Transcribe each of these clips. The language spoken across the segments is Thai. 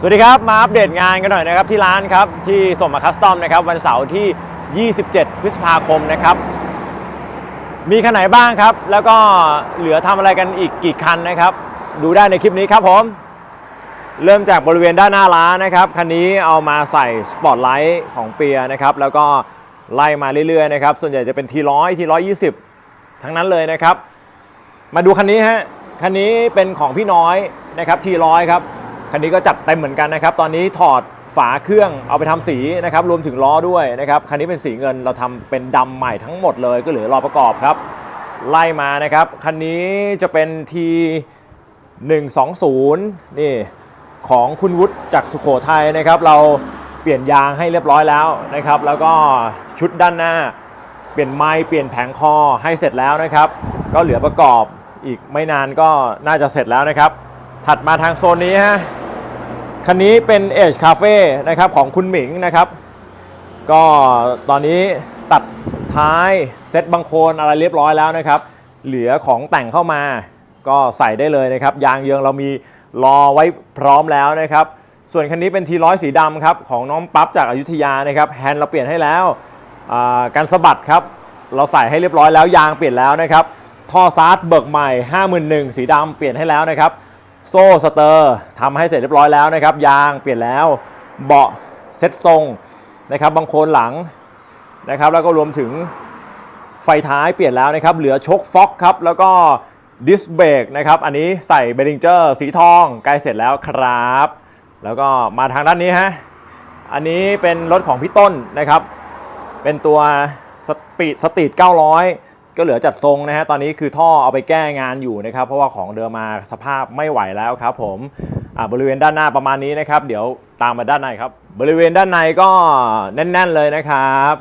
สวัสดีครับ มาอัปเดตงานกันหน่อยนะครับที่ร้านครับ ที่ส่งมาคัสตอมนะครับวันเสาร์ที่ 27 พฤษภาคมนะครับ มีคันไหนบ้างครับ แล้วก็เหลือทำอะไรกันอีกกี่คันนะครับ ดูได้ในคลิปนี้ครับผม เริ่มจากบริเวณด้านหน้าร้านนะครับ คันนี้เอามาใส่สปอตไลท์ของเปียนะครับ แล้วก็ไล่มาเรื่อยๆนะครับ ส่วนใหญ่จะเป็นทีร้อยทีร้อยยี่สิบทั้งนั้นเลยนะครับ มาดูคันนี้ฮะ คันนี้เป็นของพี่น้อยนะครับทีร้อยครับ คันนี้ก็จัดเต็มเหมือนกันนะครับ ตอนนี้ถอดฝาเครื่องเอาไปทำสีนะครับ รวมถึงล้อด้วยนะครับ คันนี้เป็นสีเงินเราทำเป็นดำใหม่ทั้งหมดเลย ก็เหลือรอประกอบครับ ไล่มานะครับ คันนี้จะเป็นที120 นี่ของคุณวุฒิจากสุโขทัยนะครับ เราเปลี่ยนยางให้เรียบร้อยแล้วนะครับ แล้วก็ชุดด้านหน้า เปลี่ยนไม้เปลี่ยนแผงคอให้เสร็จแล้วนะครับ ก็เหลือประกอบอีกไม่นานก็น่าจะเสร็จแล้วนะครับ ถัดมาทางโซนนี้ฮะ คันนี้เป็น Edge Cafe นะครับของคุณหมิงนะครับ ก็ตอนนี้ตัดท้ายเซ็ตบังโคลนอะไรเรียบร้อยแล้วนะครับ เหลือของแต่งเข้ามาก็ใส่ได้เลยนะครับ ยางเยืองเรามีรอไว้พร้อมแล้วนะครับ ส่วนคันนี้เป็นทีร้อยสีดำครับของน้องปั๊บจากอายุทยานะครับแฮนด์เราเปลี่ยนให้แล้วการสะบัดครับเราใส่ให้เรียบร้อยแล้วยางเปลี่ยนแล้วนะครับท่อซาร์ดเบิกใหม่ 51,000สีดำเปลี่ยนให้แล้วนะครับ โซ่สเตอร์ทำให้เสร็จเรียบร้อยแล้วนะครับ ยางเปลี่ยนแล้วเบาะเซ็ตทรงนะครับบางโคนหลังนะครับแล้วก็รวมถึงไฟท้ายเปลี่ยนแล้วนะครับ เหลือชกฟ็อกครับ แล้วก็ดิสเบรกนะครับ อันนี้ใส่เบริงเจอร์สีทองใกล้เสร็จแล้วครับ แล้วก็มาทางด้านนี้ฮะ อันนี้เป็นรถของพี่ต้นนะครับ เป็นตัวสปีดสตรีท900 ก็เหลือจัดทรงนะฮะตอนนี้คือท่อเอาไปแก้งานอยู่นะครับ เพราะว่าของเดิมมาสภาพไม่ไหวแล้วครับผมบริเวณด้านหน้าประมาณนี้นะครับ เดี๋ยวตามมาด้านในครับ บริเวณด้านในก็แน่น ๆเลยนะครับ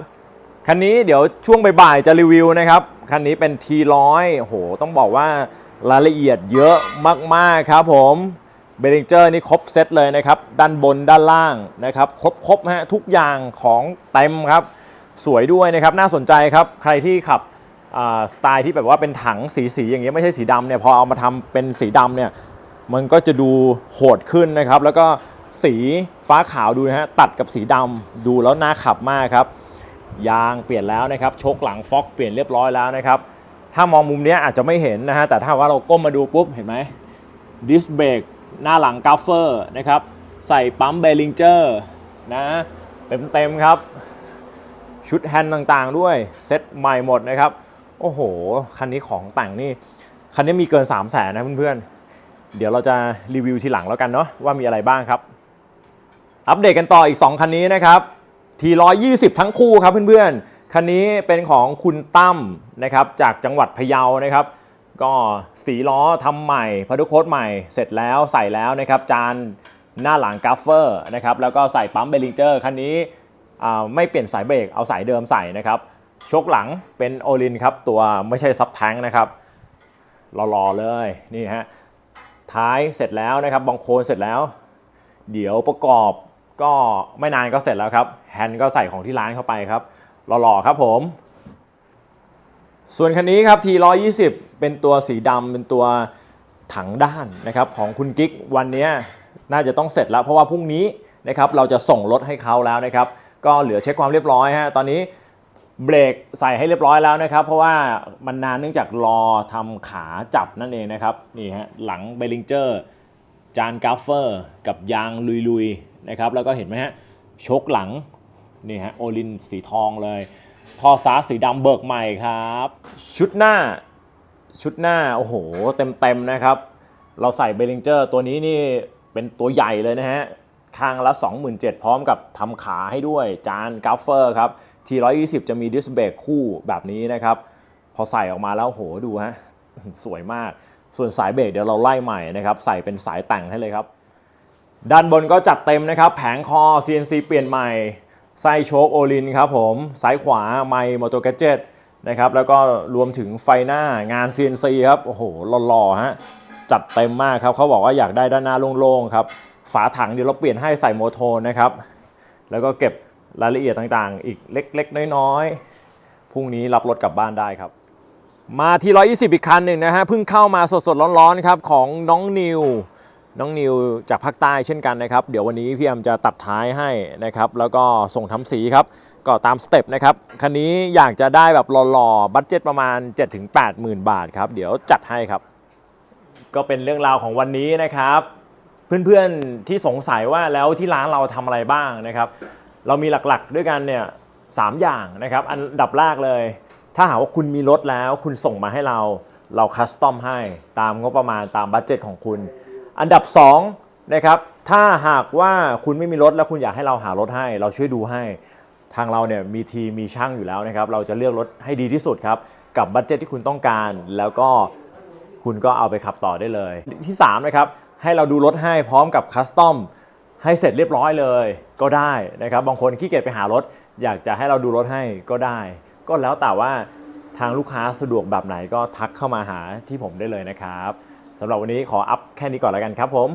คันนี้เดี๋ยวช่วงบ่ายๆจะรีวิวนะครับคันนี้เป็น T100 โอ้โหต้องบอกว่ารายละเอียดเยอะมากๆครับผมเบริงเจอร์นี่ครบเซตเลยนะครับ ด้านบนด้านล่างนะครับครบครบฮะทุกอย่างของเต็มครับ สวยด้วยนะครับน่าสนใจครับใครที่ขับ สไตล์ที่แบบว่าเป็นถังสีสีๆอย่างเงี้ยไม่ใช่สีดำเนี่ยพอเอามาทำเป็นสีดำเนี่ยมันก็จะดูโหดขึ้นนะครับ แล้วก็สีฟ้าขาวดูนะฮะตัดกับสีดำดูแล้วน่าขับมากครับ ยางเปลี่ยนแล้วนะครับชคหลังฟ็อกเปลี่ยนเรียบร้อยแล้วนะครับถ้ามองมุมนี้อาจจะไม่เห็นนะฮะแต่ถ้าว่าเราก้มมาดูปุ๊บเห็นไหมดิสเบรกหน้าหลังกัฟเฟอร์นะครับใส่ปั๊มเบลิงเจอร์นะเต็มๆครับ ชุดแฮนด์ต่างๆด้วย เซ็ตใหม่หมดนะครับ โอ้โห คันนี้ของแต่งนี่ คันนี้มีเกิน 3 0 0แสนนะเพื่อนๆ เดี๋ยวเราจะรีวิวทีหลังแล้วกันเนาะว่ามีอะไรบ้างครับ อัปเดตกันต่ออีก 2 คันนี้นะครับที120ทั้งคู่ครับเพื่อนๆ คันนี้เป็นของคุณตั้มนะครับจากจังหวัดพะเยานะครับ ก็สีล้อทำใหม่พัดโค้ดใหม่เสร็จแล้วใส่แล้วนะครับ จานหน้าหลังกัฟเฟอร์นะครับแล้วก็ใส่ปั๊มเบลิงเจอร์คันนี้อ่าไม่เปลี่ยนสายเบรกเอาสายเดิมใส่นะครับ ชกหลังเป็นโอลินครับ ตัวไม่ใช่ซับแทงนะครับรอๆเลยนี่ฮะท้ายเสร็จแล้วนะครับบองโคนเสร็จแล้ว เดี๋ยวประกอบก็ไม่นานก็เสร็จแล้วครับแฮนด์ก็ใส่ของที่ร้านเข้าไปครับหล่อๆครับผม ส่วนคันนี้ครับ T120 เป็นตัวสีดำเป็นตัวถังด้านนะครับของคุณกิ๊กวันนี้น่าจะต้องเสร็จแล้ว เพราะว่าพรุ่งนี้นะครับเราจะส่งรถให้เขาแล้วนะครับ ก็เหลือเช็คความเรียบร้อยฮะตอนนี้ เบรกใส่ให้เรียบร้อยแล้วนะครับ เพราะว่ามันนานเนื่องจากรอทำขาจับนั่นเองนะครับนี่ฮะหลังเบลิงเจอร์จานกัฟเฟอร์ กับยางลุยๆนะครับแล้วก็เห็นไหมฮะชกหลังนี่ฮะโอลินสีทองเลยท่อซาร์สีดำเบิกใหม่ครับ ชุดหน้าชุดหน้า โอ้โห เต็มๆนะครับ เราใส่เบลิงเจอร์ตัวนี้นี่เป็นตัวใหญ่เลยนะฮะ ข้างละ 27,000พร้อมกับทำขาให้ด้วยจานกัฟเฟอร์ครับ T120 จะมีดิสเบรกคู่แบบนี้นะครับ พอใส่ออกมาแล้วโหดูฮะสวยมาก ส่วนสายเบรกเดี๋ยวเราไล่ใหม่นะครับ ใส่เป็นสายแต่งให้เลยครับ ด้านบนก็จัดเต็มนะครับ แผงคอ CNC เปลี่ยนใหม่ ไส้โชคโอลินครับผมซ้ายขวาไมค์มอเตอร์แกจเจตนะครับ แล้วก็รวมถึงไฟหน้างาน CNC ครับ โอ้โหหล่อๆฮะ จัดเต็มมากครับ เขาบอกว่าอยากได้ด้านหน้าโล่งๆครับ ฝาถังเดี๋ยวเราเปลี่ยนให้ใส่โมโทนนะครับ แล้วก็เก็บ รายละเอียดต่างๆ อีกเล็กๆ น้อยๆ พรุ่งนี้รับรถกลับบ้านได้ครับ มาที่ 120 อีกคันหนึ่งนะฮะเพิ่งเข้ามาสดๆ ร้อนๆครับของน้องนิวน้องนิวจากภาคใต้เช่นกันนะครับ เดี๋ยววันนี้พี่แอมจะตัดท้ายให้นะครับ แล้วก็ส่งทำสีครับ ก็ตามสเต็ปนะครับ คันนี้อยากจะได้แบบหล่อๆ บัตเจ็ตประมาณ 7-8หมื่นบาทครับ เดี๋ยวจัดให้ครับ ก็เป็นเรื่องราวของวันนี้นะครับ เพื่อนๆที่สงสัยว่าแล้วที่ร้านเราทำอะไรบ้างนะครับ เรามีหลักๆ ด้วยกันเนี่ยสามอย่างนะครับ อันดับแรกเลย ถ้าหากว่าคุณมีรถแล้วคุณส่งมาให้เรา เราคัสตอมให้ตามงบประมาณตามบัตเจตของคุณ อันดับ2นะครับถ้าหากว่าคุณไม่มีรถแล้วคุณอยากให้เราหารถให้ เราช่วยดูให้ทางเราเนี่ยมีทีมมีช่างอยู่แล้วนะครับเราจะเลือกรถให้ดีที่สุดครับกับบัตเจตที่คุณต้องการ แล้วก็คุณก็เอาไปขับต่อได้เลย ที่3นะครับให้เราดูรถให้พร้อมกับคัสตอม ให้เสร็จเรียบร้อยเลยก็ได้นะครับ บางคนขี้เกียจไปหารถ อยากจะให้เราดูรถให้ก็ได้ ก็แล้วแต่ว่าทางลูกค้าสะดวกแบบไหนก็ทักเข้ามาหาที่ผมได้เลยนะครับสำหรับวันนี้ขออัพแค่นี้ก่อนแล้วกันครับผม